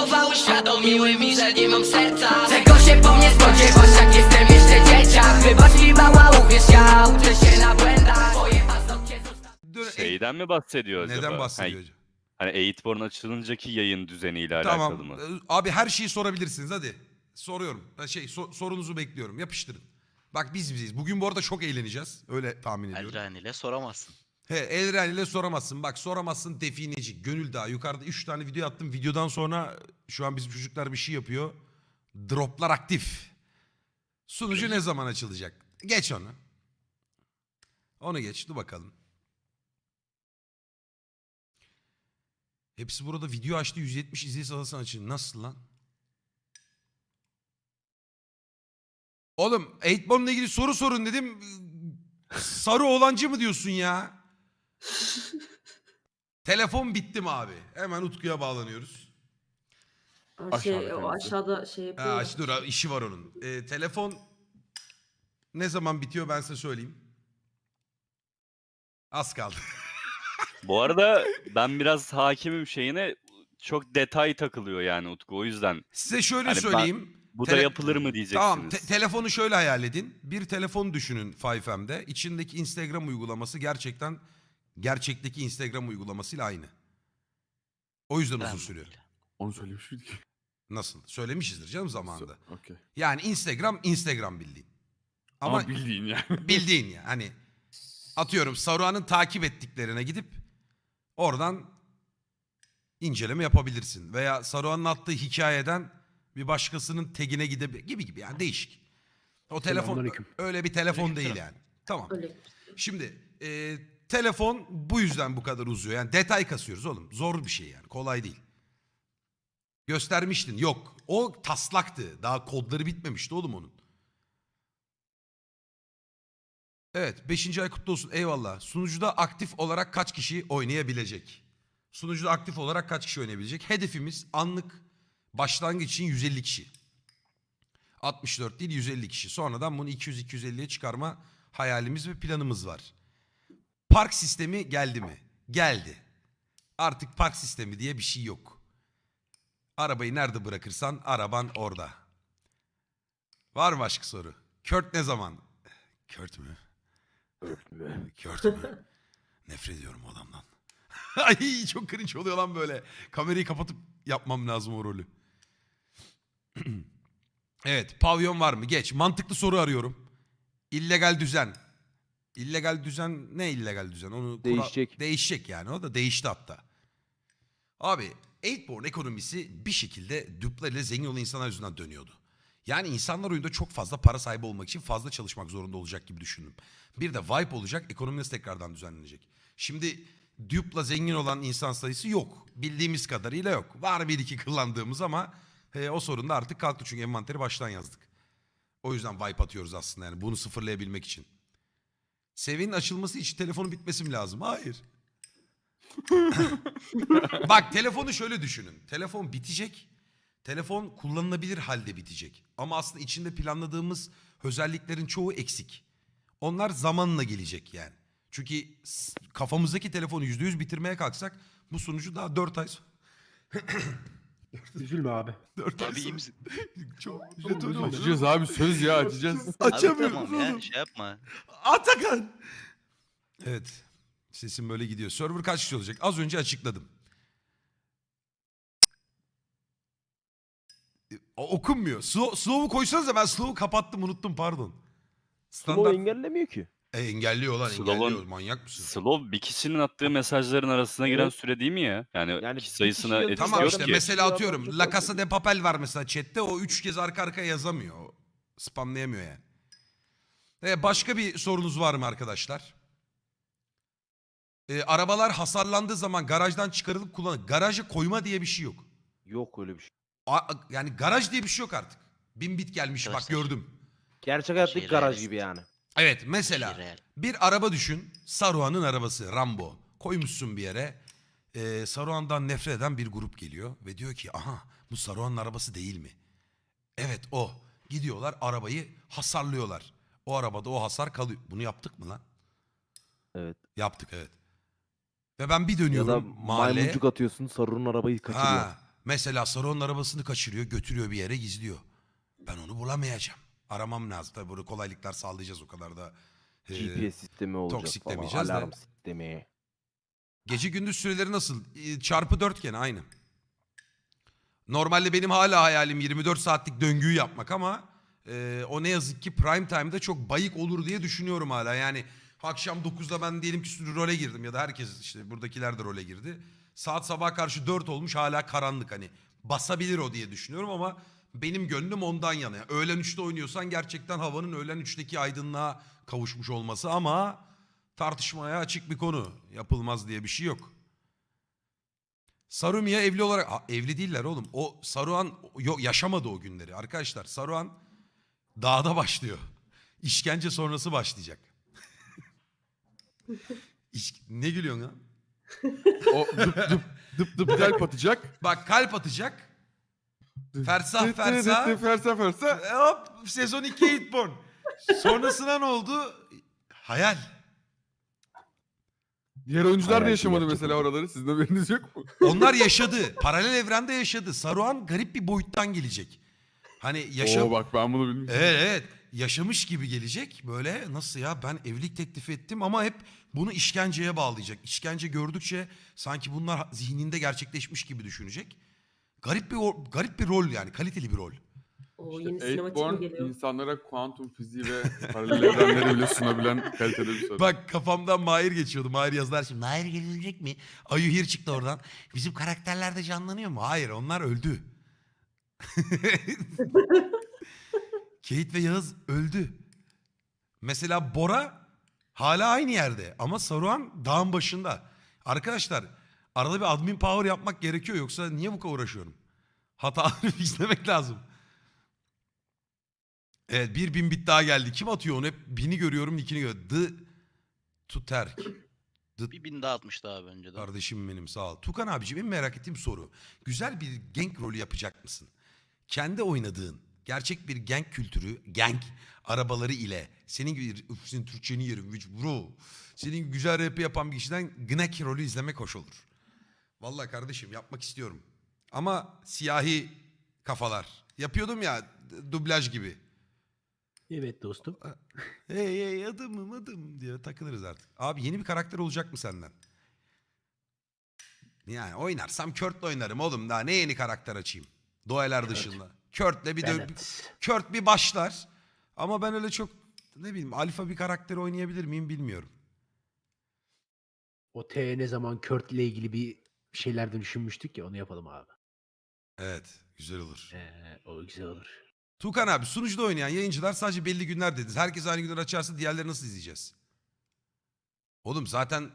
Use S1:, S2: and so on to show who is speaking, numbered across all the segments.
S1: słowa uświadomiły mi, że nie mam serca Czego się po mnie spodziewasz, jak jestem jeszcze dzieciak Wybacz mi mała, uwierz, ja uczę się na błędach Twoje paznokcie
S2: Şeyden mi bahsediyor acaba?
S3: Neden
S2: Hani-
S3: bahsediyor hocam?
S2: Hani Eightborn açılıncaki yayın düzeniyle
S3: Tamam.
S2: alakalı mı?
S3: Ee, Abi her şeyi sorabilirsiniz hadi. Soruyorum. Şey so- sorunuzu bekliyorum. Yapıştırın. Bak biz biziz. Bugün bu arada çok eğleneceğiz. Öyle tahmin ediyorum.
S4: Eldiren ile soramazsın.
S3: He, Elren ile soramazsın. Bak soramazsın defineci. Gönül Dağı. Yukarıda 3 tane video attım. Videodan sonra şu an bizim çocuklar bir şey yapıyor. Droplar aktif. Sunucu ne zaman açılacak? Geç onu. Onu geç. Dur bakalım. Hepsi burada video açtı. 170 izleyici alırsan açın. Nasıl lan? Oğlum 8 ilgili soru sorun dedim. Sarı olancı mı diyorsun ya? Telefon bitti mi abi? Hemen Utku'ya bağlanıyoruz.
S5: Aşağıda
S6: Şey, o
S5: kendisi.
S6: aşağıda şey yapıyor.
S3: Dur abi, işi var onun. Ee, telefon ne zaman bitiyor ben size söyleyeyim. Az kaldı.
S2: Bu arada ben biraz hakimim şeyine çok detay takılıyor yani Utku o yüzden.
S3: Size şöyle
S2: Hani ben-
S3: söyleyeyim.
S2: Bu da
S3: Tele-
S2: yapılır mı diyeceksiniz.
S3: Tamam te- telefonu şöyle hayal edin. Bir telefon düşünün 5M'de. İçindeki Instagram uygulaması gerçekten gerçekteki Instagram uygulamasıyla aynı. O yüzden uzun sürüyor.
S5: Onu söylemiş miydik?
S3: Nasıl? Söylemişizdir canım zamanında.
S5: Okey.
S3: Yani Instagram Instagram bildiğin.
S5: Ama,
S3: Ama,
S5: bildiğin yani.
S3: bildiğin ya hani atıyorum Saruhan'ın takip ettiklerine gidip oradan inceleme yapabilirsin. Veya Saruhan'ın attığı hikayeden bir başkasının tegine gidebilir gibi gibi yani değişik. O telefon
S5: Selamünaleyküm.
S3: öyle bir telefon değil yani. Tamam. Şimdi e, telefon bu yüzden bu kadar uzuyor. Yani detay kasıyoruz oğlum. Zor bir şey yani. Kolay değil. Göstermiştin. Yok. O taslaktı. Daha kodları bitmemişti oğlum onun. Evet. Beşinci ay kutlu olsun. Eyvallah. Sunucuda aktif olarak kaç kişi oynayabilecek? Sunucuda aktif olarak kaç kişi oynayabilecek? Hedefimiz anlık başlangıç için 150 kişi. 64 değil 150 kişi. Sonradan bunu 200-250'ye çıkarma hayalimiz ve planımız var. Park sistemi geldi mi? Geldi. Artık park sistemi diye bir şey yok. Arabayı nerede bırakırsan araban orada. Var mı başka soru? Kurt ne zaman? Kurt mü? Kurt mü? Nefret ediyorum o adamdan. Ay çok cringe oluyor lan böyle. Kamerayı kapatıp yapmam lazım o rolü. evet pavyon var mı? Geç. Mantıklı soru arıyorum. İllegal düzen. İllegal düzen ne illegal düzen? Onu kura-
S7: Değişecek.
S3: Değişecek yani. O da değişti hatta. Abi Eightborn ekonomisi bir şekilde dupla ile zengin olan insanlar yüzünden dönüyordu. Yani insanlar oyunda çok fazla para sahibi olmak için fazla çalışmak zorunda olacak gibi düşündüm. Bir de vibe olacak, ekonominiz tekrardan düzenlenecek. Şimdi Dupe'la zengin olan insan sayısı yok. Bildiğimiz kadarıyla yok. Var bir iki kullandığımız ama e, o sorun da artık kalktı çünkü envanteri baştan yazdık. O yüzden vibe atıyoruz aslında yani bunu sıfırlayabilmek için. Seviyenin açılması için telefonun bitmesi mi lazım? Hayır. Bak telefonu şöyle düşünün. Telefon bitecek. Telefon kullanılabilir halde bitecek. Ama aslında içinde planladığımız özelliklerin çoğu eksik. Onlar zamanla gelecek yani. Çünkü kafamızdaki telefonu yüzde yüz bitirmeye kalksak bu sunucu daha dört ay sonra.
S7: Üzülme abi.
S3: Dört ay
S4: Abi iyi
S3: sonra.
S4: misin?
S3: Çok jeton oldu.
S5: Açacağız abi söz ya açacağız.
S4: Abi
S3: Açamıyoruz
S4: tamam ya
S3: oğlum.
S4: şey yapma.
S3: Atakan. Evet. Sesim böyle gidiyor. Server kaç kişi olacak? Az önce açıkladım. E, o- Okunmuyor. Slow, slow'u koysanıza ben slow'u kapattım unuttum pardon.
S7: O engellemiyor ki.
S3: E, engelliyor lan
S2: Slow'un-
S3: engelliyor. Manyak mısın?
S2: Slow bir kişinin attığı mesajların arasına giren
S7: Evet.
S2: süre değil mi ya? Yani,
S7: Yani
S2: kişi sayısına
S7: kişi
S2: etkisi
S3: Tamam
S2: yok
S3: işte
S2: ki.
S3: mesela atıyorum La Casa de Papel var mesela chatte o üç kez arka arkaya yazamıyor. O Spamlayamıyor yani. E, başka bir sorunuz var mı arkadaşlar? E, arabalar hasarlandığı zaman garajdan çıkarılıp kullanılır. Garaja koyma diye bir şey yok.
S7: Yok öyle bir şey.
S3: A- yani garaj diye bir şey yok artık. Bin bit gelmiş bak gördüm.
S7: Gerçek hayattaki garaj gibi yani.
S3: Evet mesela
S4: real.
S3: bir araba düşün. Saruhan'ın arabası Rambo. Koymuşsun bir yere. Ee, Saruhan'dan nefret eden bir grup geliyor. Ve diyor ki aha bu Saruhan'ın arabası değil mi? Evet o. Gidiyorlar arabayı hasarlıyorlar. O arabada o hasar kalıyor. Bunu yaptık mı lan?
S7: Evet.
S3: Yaptık evet. Ve ben bir
S7: Ya da
S3: dönüyorum mahalleye.
S7: maymuncuk atıyorsun sarının arabayı kaçırıyor.
S3: Ha, Mesela Saruhan'ın arabasını kaçırıyor, götürüyor bir yere gizliyor. Ben onu bulamayacağım. Aramam lazım. Tabii bunu kolaylıklar sağlayacağız o kadar da. e,
S7: GPS sistemi olacak
S3: toksik
S7: falan.
S3: demeyeceğiz de.
S7: Alarm sistemi.
S3: Gece gündüz süreleri nasıl? Ee, Çarpı dört gene aynı. Normalde benim hala hayalim 24 saatlik döngüyü yapmak ama e, o ne yazık ki prime time'da çok bayık olur diye düşünüyorum hala. Yani akşam 9'da ben diyelim ki role girdim ya da herkes işte buradakiler de role girdi. Saat sabah karşı 4 olmuş hala karanlık hani basabilir o diye düşünüyorum ama benim gönlüm ondan yana. Yani öğlen 3'te oynuyorsan gerçekten havanın öğlen 3'teki aydınlığa kavuşmuş olması ama tartışmaya açık bir konu. Yapılmaz diye bir şey yok. Sarumi'ye evli olarak... Ha, evli değiller oğlum. O Saruhan yok yaşamadı o günleri. Arkadaşlar Saruhan dağda başlıyor. İşkence sonrası başlayacak. İş- ne gülüyorsun ya?
S5: O dıp dıp dıp dıp kalp atacak.
S3: Bak kalp atacak. Fersah fersah.
S5: Fersah fersah.
S3: Hop sezon 2 Eightborn. Sonrasına ne oldu? Hayal.
S5: Diğer oyuncular da
S7: Hayal
S5: yaşamadı
S7: gerçek
S5: mesela oraları. Sizin haberiniz yok mu?
S3: Onlar yaşadı. Paralel evrende yaşadı. Saruhan garip bir boyuttan gelecek. Hani yaşam...
S5: Oo bak ben bunu bilmiyorum.
S3: Evet evet. Yaşamış gibi gelecek. Böyle nasıl ya ben evlilik teklif ettim ama hep bunu işkenceye bağlayacak. İşkence gördükçe sanki bunlar zihninde gerçekleşmiş gibi düşünecek. Garip bir o- garip bir rol yani kaliteli bir rol.
S6: O yeni sinematik mi
S5: Eightborn
S6: geliyor?
S5: insanlara kuantum fiziği ve paralel evrenleri bile sunabilen kalitede bir soru.
S3: Bak kafamdan Mahir geçiyordu. Mahir yazdılar şimdi. Mahir gelecek mi? Ayuhir çıktı oradan. Bizim karakterler de canlanıyor mu? Hayır onlar öldü. Kate ve Yağız öldü. Mesela Bora hala aynı yerde ama Saruhan dağın başında. Arkadaşlar arada bir admin power yapmak gerekiyor yoksa niye bu kadar uğraşıyorum? Hataları fixlemek lazım. Evet bir bin bit daha geldi. Kim atıyor onu? Hep bini görüyorum, ikini görüyorum. The Tuterk.
S4: Bir bin daha atmıştı abi önceden.
S3: Kardeşim benim sağ ol. Tukan abiciğim en merak ettiğim soru. Güzel bir gang rolü yapacak mısın? Kendi oynadığın gerçek bir gang kültürü, gang arabaları ile senin gibi üf senin Türkçeni yerim bro. Senin güzel rap yapan bir kişiden gnek rolü izlemek hoş olur. Vallahi kardeşim yapmak istiyorum. Ama siyahi kafalar. Yapıyordum ya dublaj gibi.
S8: Evet dostum.
S3: Hey hey adımım adım diye takılırız artık. Abi yeni bir karakter olacak mı senden? Yani oynarsam Kört'le oynarım oğlum daha ne yeni karakter açayım? Dueler dışında. Kört'le bir de
S8: Evet.
S3: Kört bir başlar. Ama ben öyle çok ne bileyim alfa bir karakteri oynayabilir miyim bilmiyorum.
S8: O T ne zaman Kurt ile ilgili bir şeylerden düşünmüştük ya onu yapalım abi.
S3: Evet güzel olur.
S8: Ee, o güzel olur.
S3: Tukan abi sunucuda oynayan yayıncılar sadece belli günler dediniz. Herkes aynı günler açarsa diğerleri nasıl izleyeceğiz? Oğlum zaten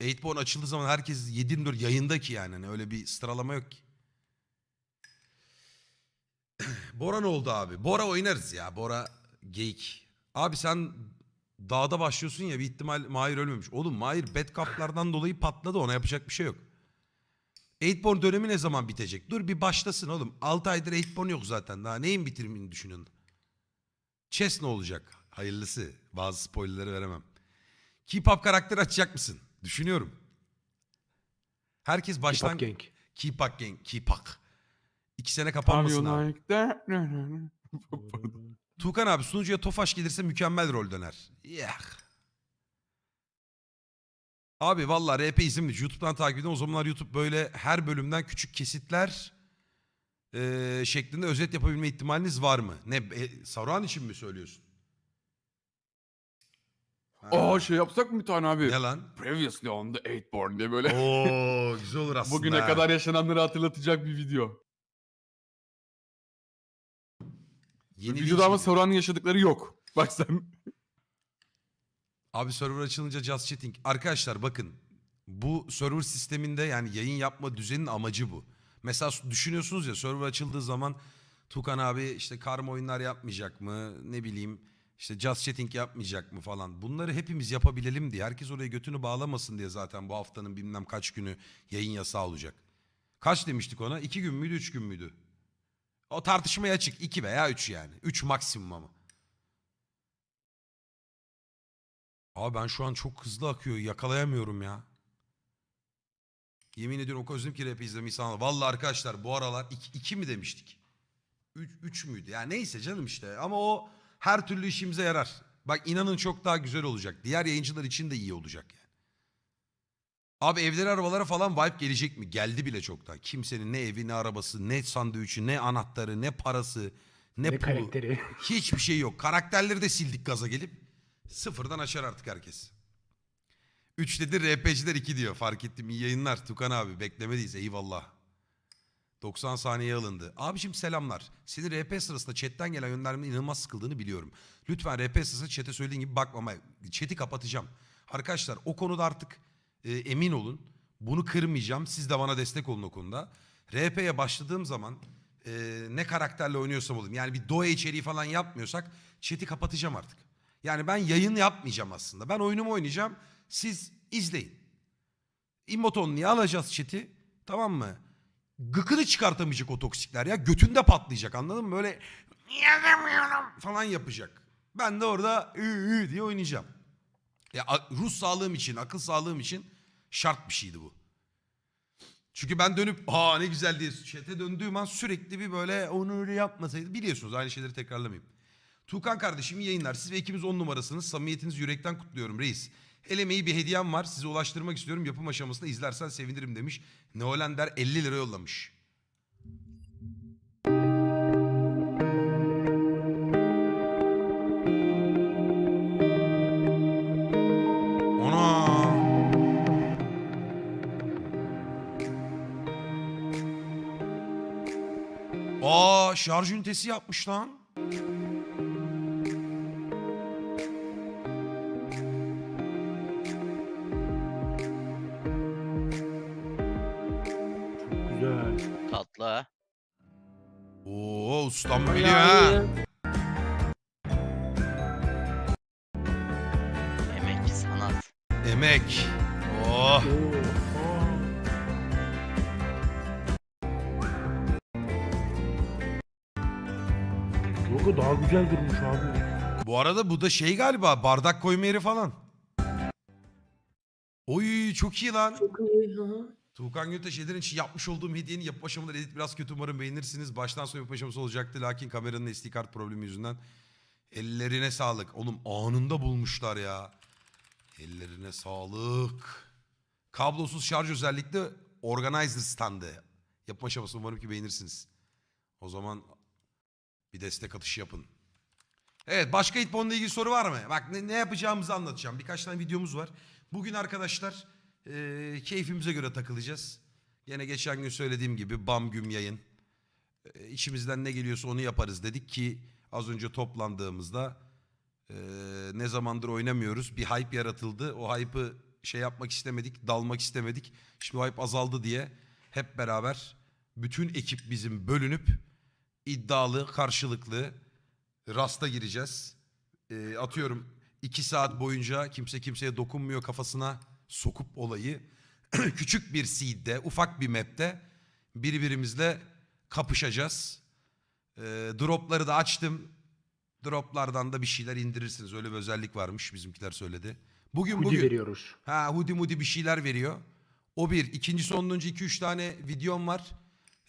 S3: 8born açıldığı zaman herkes 7-24 yayında ki yani. Hani öyle bir sıralama yok ki. Bora ne oldu abi? Bora oynarız ya. Bora geyik. Abi sen dağda başlıyorsun ya bir ihtimal Mahir ölmemiş. Oğlum Mahir bad cup'lardan dolayı patladı ona yapacak bir şey yok. 8born dönemi ne zaman bitecek? Dur bir başlasın oğlum. 6 aydır 8born yok zaten. Daha neyin bitirimini düşünün? Chess ne olacak? Hayırlısı. Bazı spoilerleri veremem. K-pop karakteri açacak mısın? Düşünüyorum. Herkes baştan...
S8: Baştan... Gang.
S3: K-pop gang. K-pop. İki sene kapanmasın abi. Tuğkan abi sunucuya Tofaş gelirse mükemmel rol döner. Yah. Abi valla RP izimli. YouTube'dan takip edin. O zamanlar YouTube böyle her bölümden küçük kesitler eee, şeklinde özet yapabilme ihtimaliniz var mı? Ne e, Saruhan için mi söylüyorsun? Ha.
S5: Aa şey yapsak mı bir tane abi?
S3: Ne lan?
S5: Previously on the Eightborn diye böyle.
S3: Oo güzel olur aslında.
S5: Bugüne
S3: ha.
S5: kadar yaşananları hatırlatacak bir video.
S3: Yeni
S5: Videoda ama
S3: linç-
S5: Sauron'un yaşadıkları yok. Bak sen.
S3: Abi server açılınca just chatting. Arkadaşlar bakın bu server sisteminde yani yayın yapma düzeninin amacı bu. Mesela düşünüyorsunuz ya server açıldığı zaman Tukan abi işte karma oyunlar yapmayacak mı? Ne bileyim işte just chatting yapmayacak mı falan. Bunları hepimiz yapabilelim diye. Herkes oraya götünü bağlamasın diye zaten bu haftanın bilmem kaç günü yayın yasağı olacak. Kaç demiştik ona? İki gün müydü, üç gün müydü? O tartışmaya açık. iki veya üç yani. Üç maksimum ama. Abi ben şu an çok hızlı akıyor. Yakalayamıyorum ya. Yemin ediyorum o kadar özledim ki rap izlemeyi sana. Vallahi arkadaşlar bu aralar iki, iki mi demiştik? Üç, üç müydü? Yani neyse canım işte. Ama o her türlü işimize yarar. Bak inanın çok daha güzel olacak. Diğer yayıncılar için de iyi olacak yani. Abi evleri arabalara falan vibe gelecek mi? Geldi bile çoktan. Kimsenin ne evi ne arabası ne sandviçi ne anahtarı ne parası ne,
S8: Ne
S3: pulu.
S8: karakteri.
S3: Hiçbir şey yok. Karakterleri de sildik gaza gelip. Sıfırdan açar artık herkes. 3 dedi RP'ciler 2 diyor. Fark ettim. İyi yayınlar. Tukan abi beklemedeyiz. Eyvallah. 90 saniye alındı. Abicim selamlar. Senin RP sırasında chatten gelen göndermenin inanılmaz sıkıldığını biliyorum. Lütfen RP sırasında chat'e söylediğin gibi bakmama. Chat'i kapatacağım. Arkadaşlar o konuda artık e, emin olun. Bunu kırmayacağım. Siz de bana destek olun o konuda. RP'ye başladığım zaman e, ne karakterle oynuyorsam olayım. Yani bir doğa içeriği falan yapmıyorsak chat'i kapatacağım artık. Yani ben yayın yapmayacağım aslında. Ben oyunumu oynayacağım. Siz izleyin. İmotonluya alacağız chat'i. Tamam mı? Gıkını çıkartamayacak o toksikler ya. Götünde patlayacak anladın mı? Böyle yazamıyorum falan yapacak. Ben de orada ü diye oynayacağım. Ya ruh sağlığım için, akıl sağlığım için şart bir şeydi bu. Çünkü ben dönüp aa ne güzel diye chat'e döndüğüm an sürekli bir böyle onu öyle yapmasaydı biliyorsunuz aynı şeyleri tekrarlamayayım. Tuğkan kardeşim yayınlar. Siz ve ekibimiz on numarasınız. Samimiyetinizi yürekten kutluyorum reis. El emeği bir hediyem var. Size ulaştırmak istiyorum. Yapım aşamasında izlersen sevinirim demiş. Neolender 50 lira yollamış. Aa şarj ünitesi yapmış lan.
S4: Tatlı ha.
S3: Oo ustam biliyor ha.
S4: Emek, sanat.
S3: Emek. Oh.
S8: Logo daha güzel durmuş abi.
S3: Bu arada bu da şey galiba bardak koyma yeri falan. Oy çok iyi lan.
S6: Çok iyi. Hı hı.
S3: Tuğkan Göntaş Ederin için yapmış olduğum hediyenin yapı aşamaları edit biraz kötü umarım beğenirsiniz. Baştan sona yapı aşaması olacaktı lakin kameranın SD kart problemi yüzünden. Ellerine sağlık. Oğlum anında bulmuşlar ya. Ellerine sağlık. Kablosuz şarj özellikle organizer standı. Yapma aşaması umarım ki beğenirsiniz. O zaman bir destek atışı yapın. Evet başka Hitmon'la ilgili soru var mı? Bak ne, ne yapacağımızı anlatacağım. Birkaç tane videomuz var. Bugün arkadaşlar e, keyfimize göre takılacağız. Gene geçen gün söylediğim gibi bam güm yayın. E, içimizden ne geliyorsa onu yaparız dedik ki az önce toplandığımızda e, ne zamandır oynamıyoruz. Bir hype yaratıldı. O hype'ı şey yapmak istemedik, dalmak istemedik. Şimdi o hype azaldı diye hep beraber bütün ekip bizim bölünüp iddialı, karşılıklı rasta gireceğiz. E, atıyorum iki saat boyunca kimse kimseye dokunmuyor kafasına sokup olayı küçük bir seed'de, ufak bir map'te birbirimizle kapışacağız. E, dropları da açtım. Droplardan da bir şeyler indirirsiniz. Öyle bir özellik varmış bizimkiler söyledi. Bugün
S8: Hoodie
S3: bugün.
S8: veriyoruz.
S3: Ha hoodie mudi bir şeyler veriyor. O bir. İkincisi ondan önce iki üç tane videom var.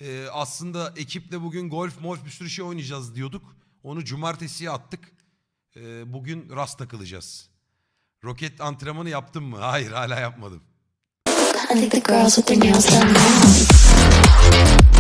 S3: Ee, aslında ekiple bugün golf molf bir sürü şey oynayacağız diyorduk. Onu cumartesiye attık. Ee, bugün rast takılacağız. Roket antrenmanı yaptım mı? Hayır hala yapmadım.
S9: I think the girls with their nails done now.